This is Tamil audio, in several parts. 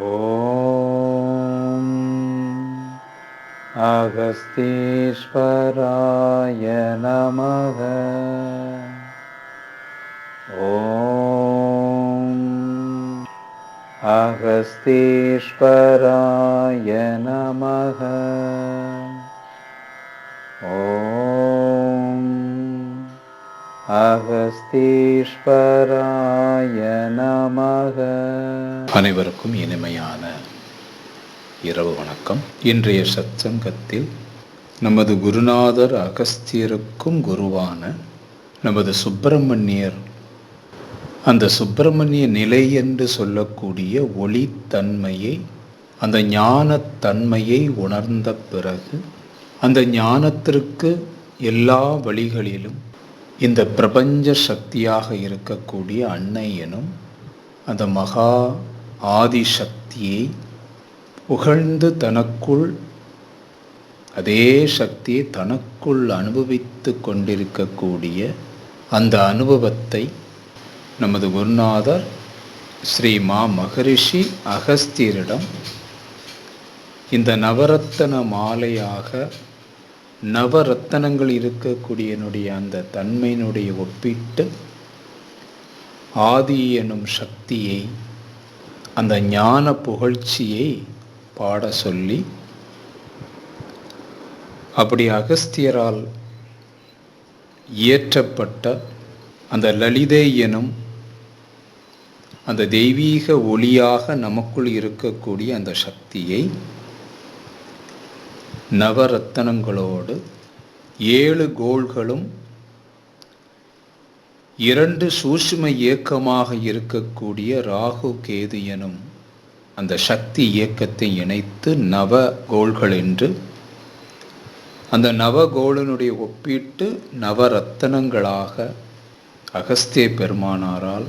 ॐ अगस्तीश्वराय नमः ॐ अगस्तीश्वराय नमः ॐ அகஸ்தீஸ்வராய நமக அனைவருக்கும் இனிமையான இரவு வணக்கம். இன்றைய சத்சங்கத்தில் நமது குருநாதர் அகஸ்தியருக்கும் குருவான நமது சுப்பிரமணியர். அந்த சுப்பிரமணிய நிலை என்று சொல்லக்கூடிய ஒளித்தன்மையை அந்த ஞானத்தன்மையை உணர்ந்த பிறகு அந்த ஞானத்திற்கு எல்லா வழிகளிலும் இந்த பிரபஞ்ச சக்தியாக இருக்கக்கூடிய அன்னை எனும் அந்த மகா ஆதிசக்தியை புகழ்ந்து தனக்குள் அதே சக்தியை தனக்குள் அனுபவித்து கொண்டிருக்கக்கூடிய அந்த அனுபவத்தை நமது குருநாதர் ஸ்ரீ மா மகரிஷி அகஸ்தியரிடம் இந்த நவரத்தன மாலையாக நவரத்தனங்கள் இருக்கக்கூடியனுடைய அந்த தன்மையினுடைய ஒப்பிட்டு ஆதி எனும் சக்தியை அந்த ஞான புகழ்ச்சியை பாட சொல்லி அப்படி அகஸ்தியரால் இயற்றப்பட்ட அந்த லலிதை எனும் அந்த தெய்வீக ஒளியாக நமக்குள் இருக்கக்கூடிய அந்த சக்தியை நவரத்தனங்களோடு ஏழு கோள்களும் இரண்டு சூஷ்ம இயக்கமாக இருக்கக்கூடிய ராகு கேது எனும் அந்த சக்தி இயக்கத்தை இணைத்து நவ கோள்கள் என்று அந்த நவகோளனுடைய ஒப்பீட்டு நவரத்தனங்களாக அகஸ்திய பெருமானாரால்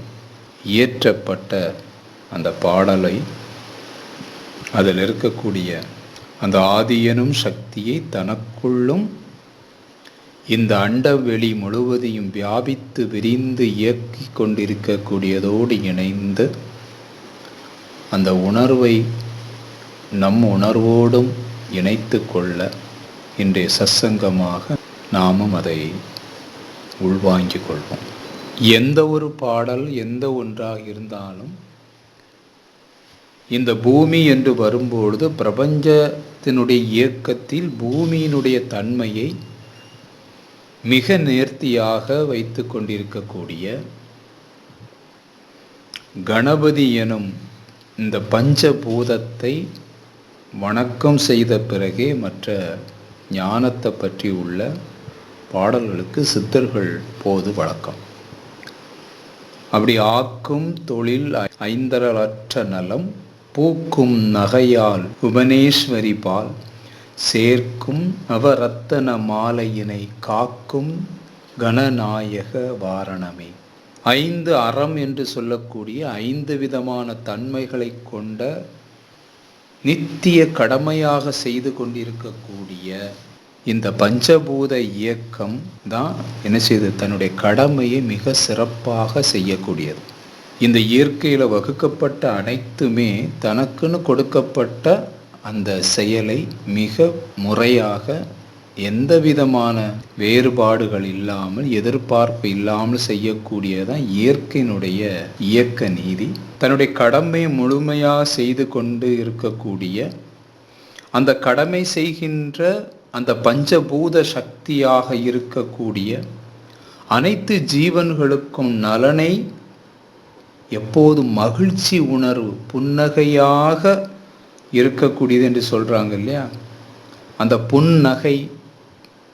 இயற்றப்பட்ட அந்த பாடலை அதில் இருக்கக்கூடிய அந்த ஆதியனும் சக்தியை தனக்குள்ளும் இந்த அண்டவெளி முழுவதையும் வியாபித்து விரிந்து இயக்கி கொண்டிருக்கக்கூடியதோடு இணைந்து அந்த உணர்வை நம் உணர்வோடும் இணைத்து கொள்ள இன்றைய சத்சங்கமாக நாமும் அதை உள்வாங்கிக் கொள்வோம். எந்த ஒரு பாடல் எந்த ஒன்றாக இருந்தாலும் இந்த பூமி என்று வரும்பொழுது பிரபஞ்ச பிரபஞ்சத்தினுடைய இயக்கத்தில் பூமியினுடைய தன்மையை மிக நேர்த்தியாக வைத்து கொண்டிருக்கக்கூடிய கணபதி எனும் இந்த பஞ்சபூதத்தை வணக்கம் செய்த பிறகே மற்ற ஞானத்தை பற்றி உள்ள பாடல்களுக்கு சித்தர்கள் போது வழக்கம். அப்படி ஆக்கும் தொழில் ஐந்தரலற்ற நலம் பூக்கும் நகையால் புவனேஸ்வரி பால் சேர்க்கும் நவரத்தன மாலையினை காக்கும் கணநாயக வாரணமே. ஐந்து அறம் என்று சொல்லக்கூடிய ஐந்து விதமான தன்மைகளை கொண்ட நித்திய கடமையாக செய்து கொண்டிருக்கக்கூடிய இந்த பஞ்சபூத இயக்கம் தான் என்ன செய்து தன்னுடைய கடமையை மிக சிறப்பாக செய்யக்கூடியது. இந்த இயற்கையில் வகுக்கப்பட்ட அனைத்துமே தனக்குன்னு கொடுக்கப்பட்ட அந்த செயலை மிக முறையாக எந்த விதமான வேறுபாடுகள் இல்லாமல் எதிர்பார்ப்பு இல்லாமல் செய்யக்கூடியதான் இயற்கையினுடைய இயக்க நீதி. தன்னுடைய கடமையை முழுமையாக செய்து கொண்டு இருக்கக்கூடிய அந்த கடமை செய்கின்ற அந்த பஞ்சபூத சக்தியாக இருக்கக்கூடிய அனைத்து ஜீவன்களுக்கும் நலனை எப்போதும் மகிழ்ச்சி உணர்வு புன்னகையாக இருக்கக்கூடியது என்று சொல்கிறாங்க இல்லையா? அந்த புன்னகை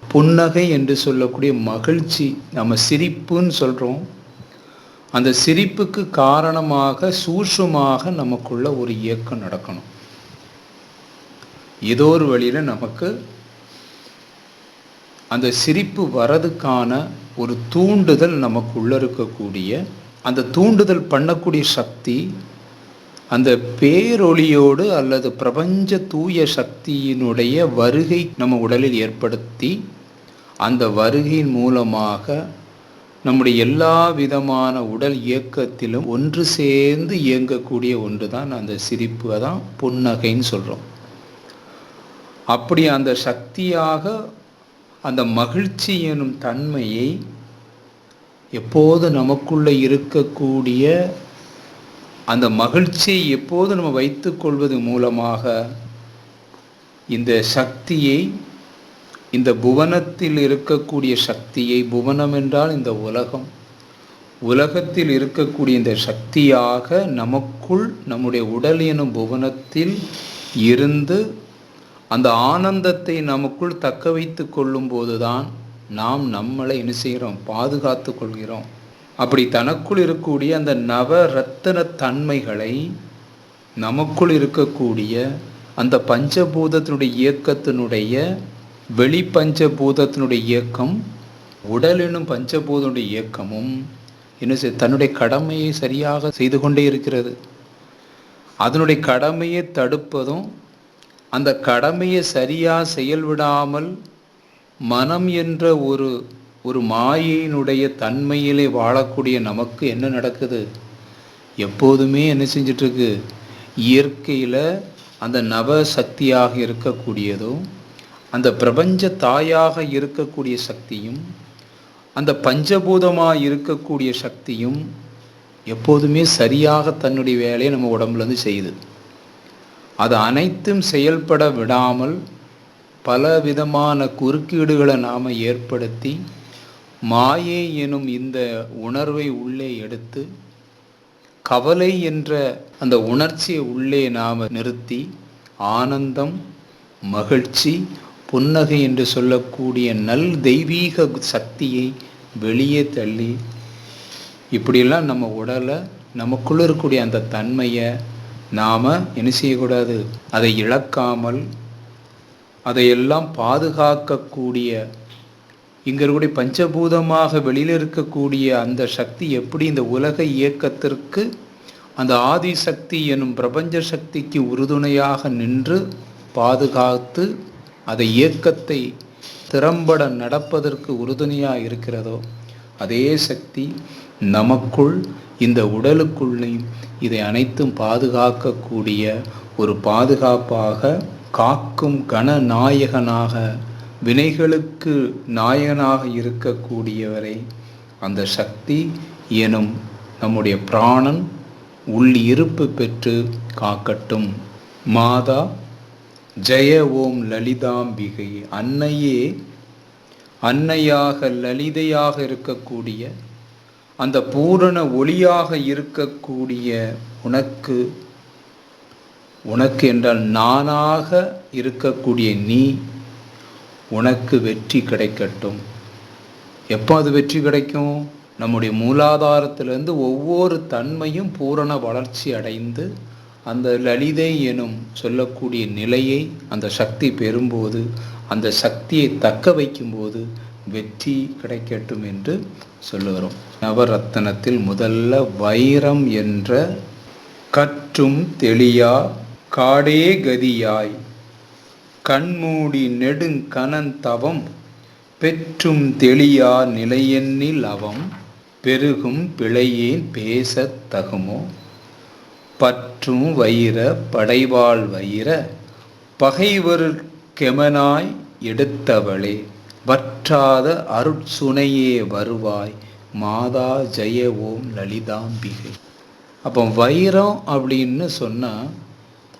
புன்னகை என்று சொல்லக்கூடிய மகிழ்ச்சி நம்ம சிரிப்புன்னு சொல்கிறோம் அந்த சிரிப்புக்கு காரணமாக சூஷமாக நமக்குள்ள ஒரு இயக்கம் நடக்கணும். ஏதோ ஒரு வழியில் நமக்கு அந்த சிரிப்பு வரதுக்கான ஒரு தூண்டுதல் நமக்குள்ள இருக்கக்கூடிய அந்த தூண்டுதல் பண்ணக்கூடிய சக்தி அந்த பேரொளியோடு அல்லது பிரபஞ்ச தூய சக்தியினுடைய வருகை நம்ம உடலில் ஏற்படுத்தி அந்த வருகையின் மூலமாக நம்முடைய எல்லா விதமான உடல் இயக்கத்திலும் ஒன்று சேர்ந்து இயங்கக்கூடிய ஒன்று தான் அந்த சிரிப்பு அதான் புன்னகைன்னு சொல்கிறோம் அப்படி அந்த சக்தியாக அந்த மகிழ்ச்சி எனும் தன்மையை எப்போது நமக்குள்ளே இருக்கக்கூடிய அந்த மகிழ்ச்சியை எப்போது நம்ம வைத்துக்கொள்வது மூலமாக இந்த சக்தியை இந்த புவனத்தில் இருக்கக்கூடிய சக்தியை புவனம் என்றால் இந்த உலகம் உலகத்தில் இருக்கக்கூடிய இந்த சக்தியாக நமக்குள் நம்முடைய உடல் எனும் புவனத்தில் இருந்து அந்த ஆனந்தத்தை நமக்குள் தக்க வைத்து கொள்ளும் போதுதான் நாம் நம்மளை என்ன செய்கிறோம்? பாதுகாத்து கொள்கிறோம். அப்படி தனக்குள் இருக்கக்கூடிய அந்த நவரத்தன தன்மைகளை நமக்குள் இருக்கக்கூடிய அந்த பஞ்சபூதத்தினுடைய இயக்கத்தினுடைய வெளி பஞ்சபூதத்தினுடைய இயக்கம் உடல் எனும் பஞ்சபூதனுடைய இயக்கமும் என்ன செய் தன்னுடைய கடமையை சரியாக செய்து கொண்டே இருக்கிறது. அதனுடைய கடமையை தடுப்பதும் அந்த கடமையை சரியாக செயல்விடாமல் மனம் என்ற ஒரு ஒரு மாயையினுடைய தன்மையிலே வாழக்கூடிய நமக்கு என்ன நடக்குது? எப்போதுமே என்ன செஞ்சிட்ருக்கு? இயற்கையில் அந்த நவ சக்தியாக இருக்கக்கூடியதும் அந்த பிரபஞ்ச தாயாக இருக்கக்கூடிய சக்தியும் அந்த பஞ்சபூதமாக இருக்கக்கூடிய சக்தியும் எப்போதுமே சரியாக தன்னுடைய வேலையை நம்ம உடம்புலேருந்து செய்யுது. அது அனைத்தும் செயல்பட விடாமல் பல விதமான குறுக்கீடுகளை நாம் ஏற்படுத்தி மாயை எனும் இந்த உணர்வை உள்ளே எடுத்து கவலை என்ற அந்த உணர்ச்சியை உள்ளே நாம் நிறுத்தி ஆனந்தம் மகிழ்ச்சி புன்னகை என்று சொல்லக்கூடிய நல் தெய்வீக சக்தியை வெளியே தள்ளி இப்படியெல்லாம் நம்ம உடலை நமக்குள்ளே இருக்கக்கூடிய அந்த தன்மையை நாம் என்ன செய்யக்கூடாது? அதை இழக்காமல் அதையெல்லாம் பாதுகாக்கக்கூடிய இங்கே இருக்கக்கூடிய பஞ்சபூதமாக வெளியில் இருக்கக்கூடிய அந்த சக்தி எப்படி இந்த உலக இயக்கத்திற்கு அந்த ஆதி சக்தி எனும் பிரபஞ்ச சக்திக்கு உறுதுணையாக நின்று பாதுகாத்து அதை இயக்கத்தை திறம்பட நடப்பதற்கு உறுதுணையாக இருக்கிறதோ அதே சக்தி நமக்குள் இந்த உடலுக்குள்ளே இதை அனைத்தும் பாதுகாக்கக்கூடிய ஒரு பாதுகாப்பாக காக்கும் கணநாயகனாக வினைகளுக்கு நாயகனாக இருக்கக்கூடியவரை அந்த சக்தி எனும் நம்முடைய பிராணன் உள் இருப்பு பெற்று காக்கட்டும். மாதா ஜெய ஓம் லலிதாம்பிகை அன்னையே அன்னையாக லலிதையாக இருக்கக்கூடிய அந்த பூரண ஒளியாக இருக்கக்கூடிய உனக்கு உனக்கு என்றால் நானாக இருக்கக்கூடிய நீ உனக்கு வெற்றி கிடைக்கட்டும். எப்போ அது வெற்றி கிடைக்கும்? நம்முடைய மூலாதாரத்திலிருந்து ஒவ்வொரு தன்மையும் பூரண வளர்ச்சி அடைந்து அந்த லலிதை எனும் சொல்லக்கூடிய நிலையை அந்த சக்தி பெறும்போது அந்த சக்தியை தக்க வைக்கும்போது வெற்றி கிடைக்கட்டும் என்று சொல்லுகிறோம். நவரத்தனத்தில் முதல்ல வைரம் என்ற கற்றும் தெளியா காடே கதியாய். கண்மூடி நெடுங்கனந்தவம் பெற்றும் தெளியா நிலையெண்ணில் அவம் பெருகும் பிழையேன் பேசத் தகுமோ? பற்றும் வைர படைவாள் வைர பகைவருக்கெமனாய் எடுத்தவளே வற்றாத அருட்சுனையே வருவாய் மாதா ஜெய ஓம் லலிதாம்பிகை. அப்போ வைரம் அப்படின்னு சொன்னால்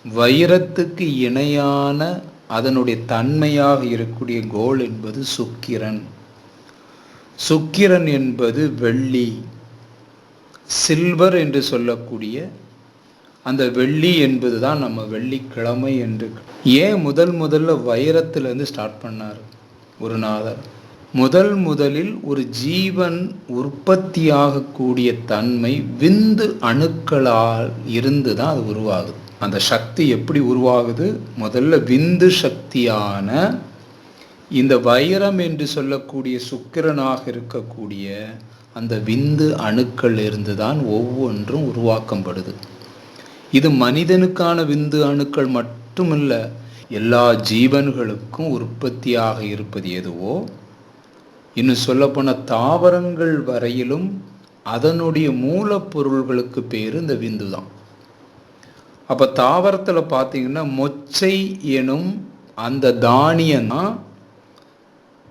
வைரத்துக்கு இணையான அதனுடைய தன்மையாக இருக்கக்கூடிய கோல் என்பது சுக்கிரன். சுக்கிரன் என்பது வெள்ளி. சில்வர் என்று சொல்லக்கூடிய அந்த வெள்ளி என்பது தான் நம்ம வெள்ளிக்கிழமை என்று ஏன் முதல் முதல்ல வைரத்திலேருந்து ஸ்டார்ட் பண்ணார் ஒரு நாதர்? முதல் முதலில் ஒரு ஜீவன் உற்பத்தியாகக்கூடிய தன்மை விந்து அணுக்களால் இருந்து தான் அது உருவாகுது. அந்த சக்தி எப்படி உருவாகுது? முதல்ல விந்து சக்தியான இந்த வைரம் என்று சொல்லக்கூடிய சுக்கிரனாக இருக்கக்கூடிய அந்த விந்து அணுக்கள் இருந்து தான் ஒவ்வொன்றும் உருவாக்கப்படுது. இது மனிதனுக்கான விந்து அணுக்கள் மட்டுமல்ல எல்லா ஜீவன்களுக்கும் உற்பத்தியாக இருப்பது எதுவோ இன்னும் சொல்லப்போன தாவரங்கள் வரையிலும் அதனுடைய மூலப்பொருள்களுக்கு பேர் இந்த விந்து தான் அப்போ தாவரத்தில் பார்த்தீங்கன்னா மொச்சை எனும் அந்த தானியம் தான்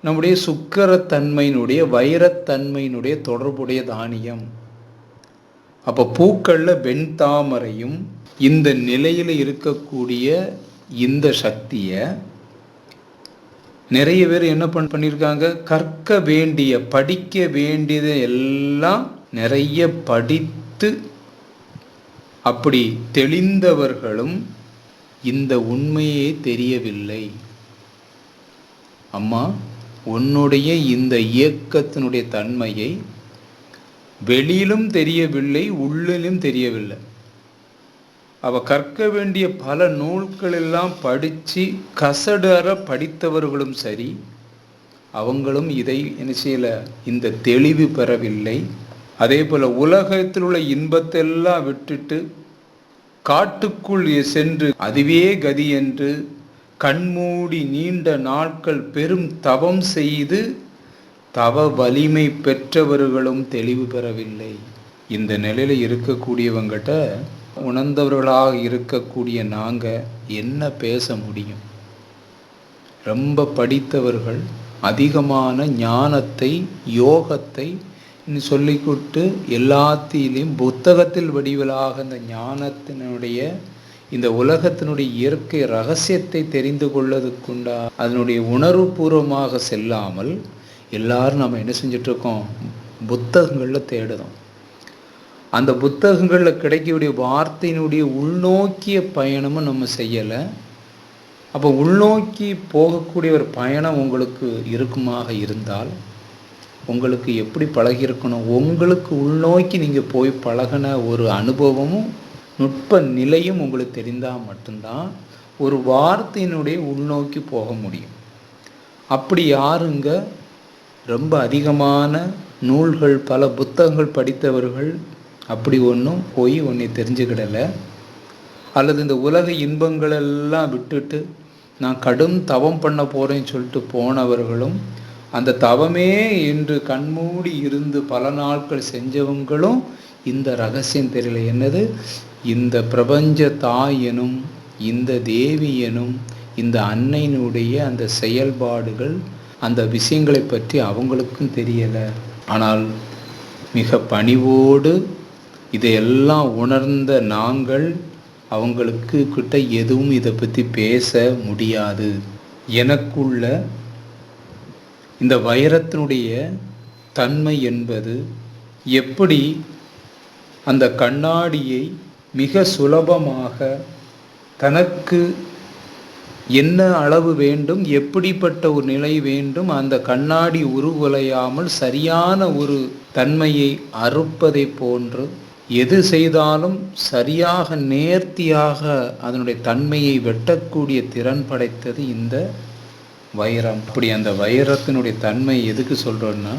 நம்முடைய சுக்கரத்தன்மையினுடைய வைரத்தன்மையினுடைய தொடர்புடைய தானியம். அப்போ பூக்களில் வெண்தாமரையும் இந்த நிலையில் இருக்கக்கூடிய இந்த சக்தியை நிறைய பேர் என்ன பண் பண்ணியிருக்காங்க கற்க வேண்டிய படிக்க வேண்டியதை எல்லாம் நிறைய படித்து அப்படி தெளிந்தவர்களும் இந்த உண்மையே தெரியவில்லை. அம்மா உன்னுடைய இந்த இயக்கத்தினுடைய தன்மையை வெளியிலும் தெரியவில்லை உள்ளிலும் தெரியவில்லை. அவ கற்க வேண்டிய பல நூல்களெல்லாம் படித்து கசடற படித்தவர்களும் சரி அவங்களும் இதை என்ன செய்யலை இந்த தெளிவு பெறவில்லை. அதே போல் உலகத்தில் உள்ள இன்பத்தெல்லாம் விட்டுட்டு காட்டுக்குள் சென்று அதுவே கதி என்று கண்மூடி நீண்ட நாட்கள் பெரும் தவம் செய்து தவ வலிமை பெற்றவர்களும் தெளிவு பெறவில்லை. இந்த நிலையில் இருக்கக்கூடியவங்கிட்ட உணர்ந்தவர்களாக இருக்கக்கூடிய நாங்கள் என்ன பேச முடியும்? ரொம்ப படித்தவர்கள் அதிகமான ஞானத்தை யோகத்தை சொல்லிக்கொட்டு எல்லாத்திலையும் புத்தகத்தில் வடிவிலாக இந்த ஞானத்தினுடைய இந்த உலகத்தினுடைய இயற்கை ரகசியத்தை தெரிந்து கொள்ளதுக்குண்டா அதனுடைய உணர்வுபூர்வமாக செல்லாமல் எல்லாரும் நம்ம என்ன செஞ்சிட்ருக்கோம்? புத்தகங்களில் தேடுதோம் அந்த புத்தகங்களில் கிடைக்கக்கூடிய வார்த்தையினுடைய உள்நோக்கிய பயணமும் நம்ம செய்யலை. அப்போ உள்நோக்கி போகக்கூடிய ஒரு பயணம் உங்களுக்கு இருக்குமாக இருந்தால் உங்களுக்கு எப்படி பழகியிருக்கணும்? உங்களுக்கு உள்நோக்கி நீங்கள் போய் பழகின ஒரு அனுபவமும் நுட்ப நிலையும் உங்களுக்கு தெரிந்தால் மட்டும்தான் ஒரு வார்த்தையினுடைய உள்நோக்கி போக முடியும். அப்படி யாருங்க? ரொம்ப அதிகமான நூல்கள் பல புத்தகங்கள் படித்தவர்கள் அப்படி ஒன்றும் போய் ஒன்றை தெரிஞ்சுக்கிடலை. அல்லது இந்த உலக இன்பங்களெல்லாம் விட்டுட்டு நான் கடும் தவம் பண்ண போகிறேன்னு சொல்லிட்டு போனவர்களும் அந்த தவமே என்று கண்மூடி இருந்து பல நாட்கள் செஞ்சவங்களும் இந்த ரகசியம் தெரியல. என்னது? இந்த பிரபஞ்ச தாய் எனும் இந்த தேவி எனும் இந்த அன்னையினுடைய அந்த செயல்பாடுகள் அந்த விஷயங்களை பற்றி அவங்களுக்கும் தெரியலை. ஆனால் மிக பணிவோடு இதையெல்லாம் உணர்ந்த நாங்கள் அவங்களுக்கு கிட்ட எதுவும் இதை பற்றி பேச முடியாது. எனக்குள்ள இந்த வைரத்தினுடைய தன்மை என்பது எப்படி அந்த கண்ணாடியை மிக சுலபமாக தனக்கு என்ன அளவு வேண்டும் எப்படிப்பட்ட ஒரு நிலை வேண்டும் அந்த கண்ணாடி உருவலையாமல் சரியான ஒரு தன்மையை அறுப்பதை போன்று எது செய்தாலும் சரியாக நேர்த்தியாக அதனுடைய தன்மையை வெட்டக்கூடிய திறன் படைத்தது இந்த வைரம். அப்படி அந்த வைரத்தினுடைய தன்மை எதுக்கு சொல்கிறோன்னா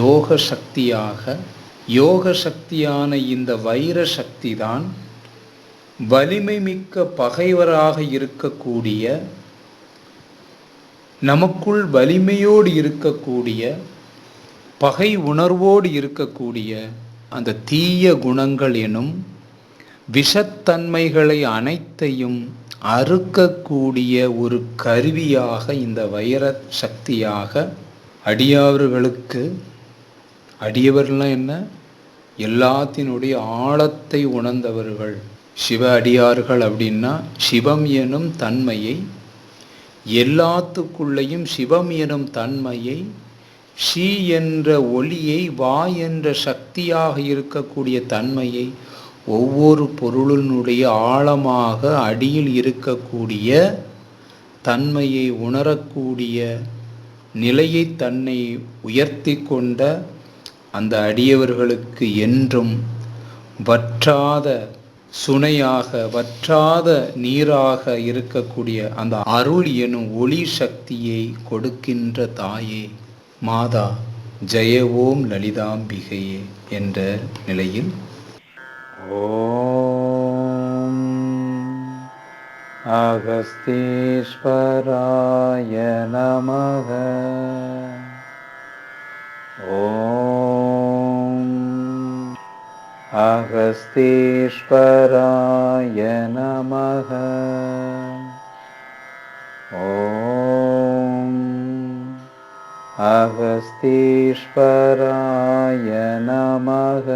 யோக சக்தியாக யோக சக்தியான இந்த வைர சக்தி தான் வலிமை மிக்க பகைவராக இருக்கக்கூடிய நமக்குள் வலிமையோடு இருக்கக்கூடிய பகை உணர்வோடு இருக்கக்கூடிய அந்த தீய குணங்கள் எனும் விஷத்தன்மைகளை அனைத்தையும் அறுக்கக்கூடிய ஒரு கருவியாக இந்த வைர சக்தியாக அடியவர்களுக்கு அடியவர்கள்லாம் என்ன? எல்லாத்தினுடைய ஆழத்தை உணர்ந்தவர்கள். சிவ அடியார்கள் அப்படின்னா சிவம் எனும் தன்மையை எல்லாத்துக்குள்ளேயும் சிவம் எனும் தன்மையை ஷி என்ற ஒளியை வா என்ற சக்தியாக இருக்கக்கூடிய தன்மையை ஒவ்வொரு பொருளினுடைய ஆழமாக அடியில் இருக்கக்கூடிய தன்மையை உணரக்கூடிய நிலையை தன்னை உயர்த்தி கொண்ட அந்த அடியவர்களுக்கு என்றும் வற்றாத சுனையாக வற்றாத நீராக இருக்கக்கூடிய அந்த அருள் எனும் ஒளி சக்தியை கொடுக்கின்ற தாயே மாதா. ஜெய ஓம் லலிதாம்பிகையே என்ற நிலையில் ॐ अगस्तीश्वराय नमः ॐ अगस्तीश्वराय नमः ॐ अगस्तीश्वराय नमः